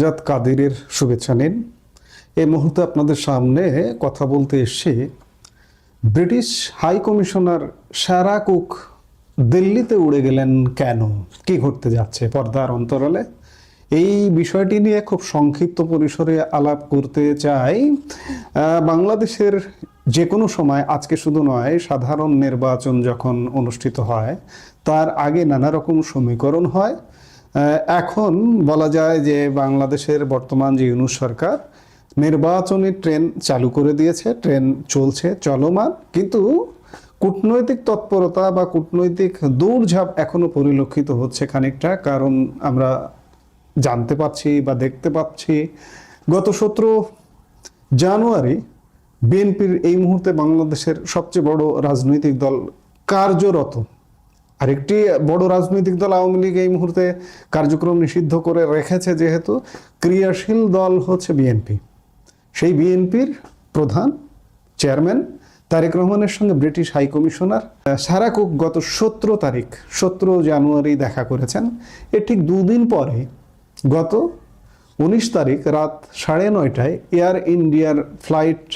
জাত কাদিরের শুভেচ্ছা নিন। এই মুহূর্তে আপনাদের সামনে কথা বলতে এসে British high commissioner Sarah Cook দিল্লিতে উড়ে গেলেন কেন? কি ঘটতে যাচ্ছে পর্দার অন্তরালে? এই বিষয়টি নিয়ে খুব সংক্ষিপ্ত পরিসরে আলাপ করতে চাই। বাংলাদেশের যে কোনো সময়, আজকে শুধু নয়, সাধারণ নির্বাচন যখন অনুষ্ঠিত হয়, তার আগে নানা রকম সমীকরণ হয়। এখন বলা যায় যে বাংলাদেশের বর্তমান যে ইউনুস সরকার, নির্বাচনী ট্রেন চালু করে দিয়েছে, ট্রেন চলছে, চলমান, কিন্তু কূটনৈতিক তৎপরতা বা কূটনৈতিক দৌড়ঝাঁপ এখনও পরিলক্ষিত হচ্ছে খানিকটা, কারণ আমরা জানতে পাচ্ছি বা দেখতে পাচ্ছি, গত সতেরো জানুয়ারি বিএনপির এই মুহূর্তে বাংলাদেশের সবচেয়ে বড় রাজনৈতিক দল কার্যরত। আরেকটি বড় রাজনৈতিক দল আওয়ামী লীগ এই মুহূর্তে কার্যক্রম নিষিদ্ধ করে রেখেছে, যেহেতু ক্রিয়াশীল দল হচ্ছে বিএনপি। সেই বিএনপির প্রধান চেয়ারম্যান তারেক রহমানের সঙ্গে British high commissioner Sarah Cook গত সতেরো তারিখ, সতেরো জানুয়ারি দেখা করেছেন। এর ঠিক দুদিন পরে গত উনিশ তারিখ রাত সাড়ে নয়টায় এয়ার ইন্ডিয়ার flight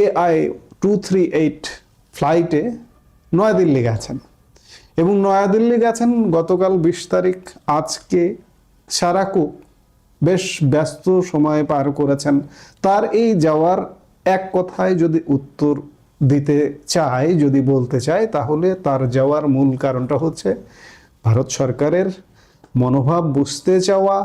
AI two three eight ফ্লাইটে নয়াদিল্লি গেছেন। এবং নয়াদিল্লি গেছেন গতকাল বিশ তারিখ। আজকে সারাকু বেশ ব্যস্ত সময় পার করেছেন। তার এই যাওয়ার এক কথায় যদি উত্তর দিতে চায়, যদি বলতে চায়, তাহলে তার যাওয়ার মূল কারণটা হচ্ছে ভারত সরকারের মনোভাব, বুঝতে চাওয়া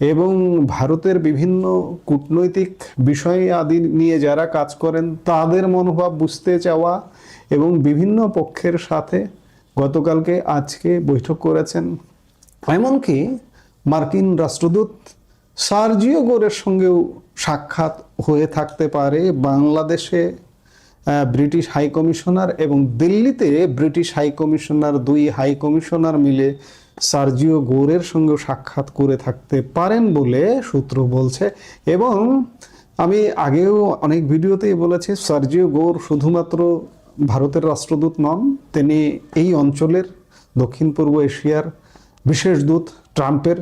এবং ভারতের বিভিন্ন কূটনৈতিক বিষয় আদি নিয়ে যারা কাজ করেন, তাদের মনোভাব, বুঝতে চাওয়া এবং বিভিন্ন পক্ষের সাথে গতকালকে আজকে বৈঠক করেছেন। এমনকি মার্কিন রাষ্ট্রদূত সার্জিও গোরের সঙ্গেও সাক্ষাৎ হয়ে থাকতে পারে বাংলাদেশে ব্রিটিশ হাই কমিশনার এবং দিল্লিতে ব্রিটিশ হাই কমিশনার দুই হাই কমিশনার মিলে সার্জিও গোরের সঙ্গেও সাক্ষাৎ করে থাকতে পারেন বলে সূত্র বলছে। এবং আমি আগেও অনেক ভিডিওতেই বলেছি সার্জিও গোর শুধুমাত্র ভারতের রাষ্ট্রদূত নন, তিনি এই অঞ্চলের দক্ষিণ পূর্ব এশিয়ার বিশেষ দূত ট্রাম্পের।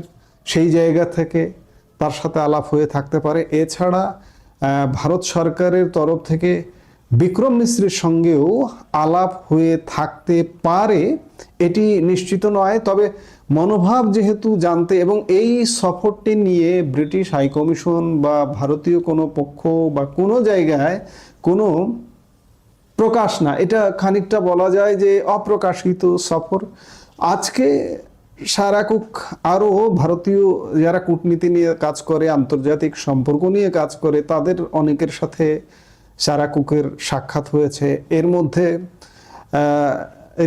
সেই জায়গা থেকে তার সাথে আলাপ হয়ে থাকতে পারে। এছাড়া ভারত সরকারের তরফ থেকে বিক্রম মিশ্রের সঙ্গেও আলাপ হয়ে থাকতে পারে, এটি নিশ্চিত নয়। তবে মনোভাব যেহেতু জানতে এবং এই সফরটি নিয়ে ব্রিটিশ হাইকমিশন বা ভারতীয় কোনো পক্ষ বা কোনো জায়গায় কোনো প্রকাশ না। এটা খানিকটা বলা যায় যে অপ্রকাশিত সফর। আজকে সারাকুক আরও ভারতীয় যারা কূটনীতি নিয়ে কাজ করে, আন্তর্জাতিক সম্পর্ক নিয়ে কাজ করে, তাদের অনেকের সাথে সারাকুকের সাক্ষাৎ হয়েছে। এর মধ্যে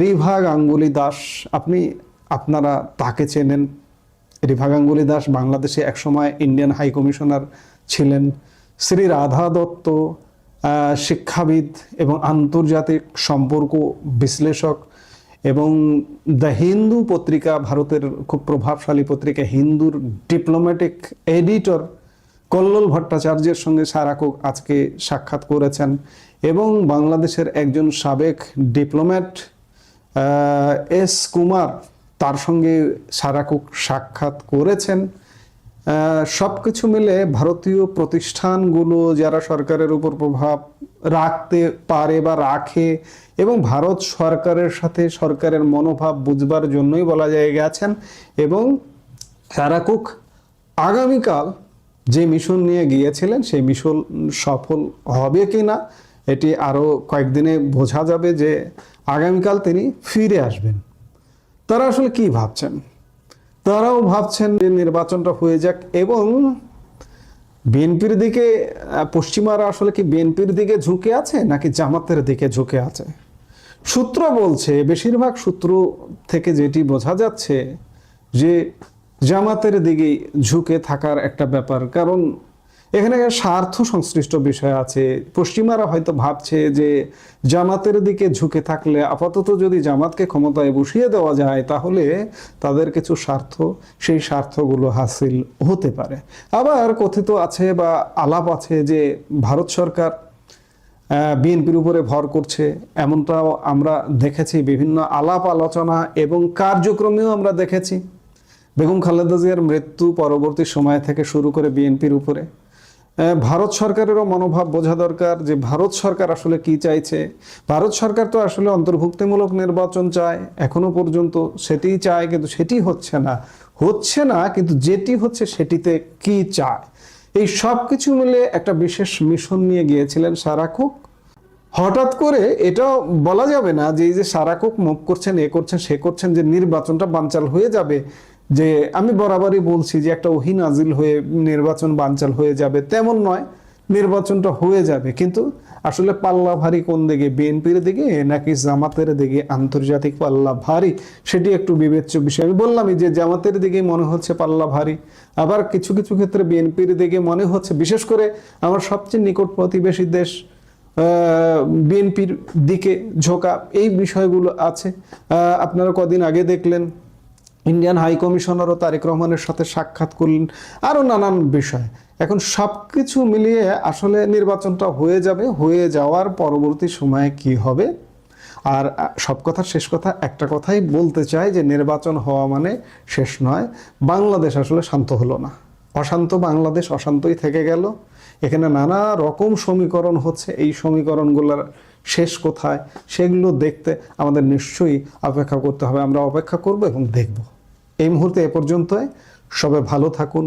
রিভা গাঙ্গুলি দাস, আপনি, আপনারা তাকে চেনেন। রিভা গাঙ্গুলি দাস বাংলাদেশে একসময় ইন্ডিয়ান হাই কমিশনার ছিলেন। শ্রী রাধা দত্ত শিক্ষাবিদ এবং আন্তর্জাতিক সম্পর্ক বিশ্লেষক এবং দ্য হিন্দু পত্রিকা, ভারতের খুব প্রভাবশালী পত্রিকা, হিন্দুর ডিপ্লোম্যাটিক এডিটর কল্লোল ভট্টাচার্যের সঙ্গে সারাকুক আজকে সাক্ষাৎ করেছেন এবং বাংলাদেশের একজন সাবেক ডিপ্লোম্যাট এস কুমার তার সঙ্গে সারাকুক সাক্ষাৎ করেছেন। সব কিছু মিলে ভারতীয় প্রতিষ্ঠানগুলো যারা সরকারের উপর প্রভাব রাখতে পারে বা রাখে এবং ভারত সরকারের সাথে সরকারের মনোভাব বুঝবার জন্যই বলা যায় গেছেন এবং সারাকুক আগামীকাল যে মিশন নিয়ে গিয়েছিলেন সেই মিশন সফল হবে কি না এটি আরও কয়েকদিনে বোঝা যাবে যে আগামীকাল তিনি ফিরে আসবেন। তারা আসলে কি ভাবছেন? তারাও ভাবছেন যে নির্বাচনটা হয়ে যাক এবং বিএনপির দিকে পশ্চিমারা আসলে কি বিএনপির দিকে ঝুঁকে আছে নাকি জামাতের দিকে ঝুঁকে আছে? সূত্র বলছে, বেশিরভাগ সূত্র থেকে যেটি বোঝা যাচ্ছে যে জামাতের দিকে ঝুঁকে থাকার একটা ব্যাপার। কারণ এখানে স্বার্থ সংশ্লিষ্ট বিষয় আছে। পশ্চিমারা হয়তো ভাবছে যে জামাতের দিকে ঝুঁকে থাকলে আপাতত যদি জামাতকে ক্ষমতায় বসিয়ে দেওয়া যায়, তাহলে তাদের কিছু স্বার্থ, সেই স্বার্থগুলো হাসিল হতে পারে। আবার কথিত আছে বা আলাপ আছে যে ভারত সরকার বিএনপির উপরে ভর করছে। এমনটাও আমরা দেখেছি, বিভিন্ন আলাপ আলোচনা এবং কার্যক্রমেও আমরা দেখেছি। বেগম খালেদা জিয়ার মৃত্যু পরবর্তী সময় থেকে শুরু করে বিএনপির উপরে। ভারত সরকারেরও মনোভাব বোঝা দরকার যে ভারত সরকার আসলে কি চাইছে। ভারত সরকার তো আসলে অন্তর্ভুক্তিমূলক নির্বাচন চায় এখনও পর্যন্ত। সেটিই চায় কিন্তু সেটি হচ্ছে না। হচ্ছে না, কিন্তু যেটি হচ্ছে সেটিতে কি চায়? এই সব কিছু মিলে একটা বিশেষ মিশন নিয়ে গিয়েছিলেন সারা সারাকুক। হঠাৎ করে এটা বলা যাবে না যে এই যে সারা সারাকুক মুভ করছেন, এ করছেন, সে করছেন যে নির্বাচনটা বানচাল হয়ে যাবে। যে আমি বরাবরই বলছি যে একটা ওহি নাজিল হয়ে নির্বাচন বানচাল হয়ে যাবে, তেমন নয়, নির্বাচনটা হয়ে যাবে। কিন্তু আসলে পাল্লা ভারী কোন দিকে, বিএনপির দিকে নাকি জামাতের দিকে, আন্তর্জাতিক পাল্লা ভারী, সেটি একটু বিবেচ্য বিষয়। আমি বললামই যে জামাতের দিকে মনে হচ্ছে পাল্লা ভারী, আবার কিছু কিছু ক্ষেত্রে বিএনপির দিকে মনে হচ্ছে, বিশেষ করে আমার সবচেয়ে নিকট প্রতিবেশী দেশ বিএনপির দিকে ঝোঁকা, এই বিষয়গুলো আছে। আপনারা কদিন আগে দেখলেন ইন্ডিয়ান হাই কমিশনারও তারেক রহমানের সাথে সাক্ষাৎ করলেন আরও নানান বিষয়। এখন সব কিছু মিলিয়ে আসলে নির্বাচনটা হয়ে যাবে, হয়ে যাওয়ার পরবর্তী সময়ে কি হবে? আর সব কথার শেষ কথা একটা কথাই বলতে চাই যে নির্বাচন হওয়া মানে শেষ নয়, বাংলাদেশ আসলে শান্ত হলো না। অশান্ত বাংলাদেশ অশান্তই থেকে গেল। এখানে নানা রকম সমীকরণ হচ্ছে, এই সমীকরণগুলোর শেষ কোথায় সেগুলো দেখতে আমাদের নিশ্চয়ই অপেক্ষা করতে হবে। আমরা অপেক্ষা করব এবং দেখব। এই মুহূর্তে এ পর্যন্তই। সবাই ভালো থাকুন।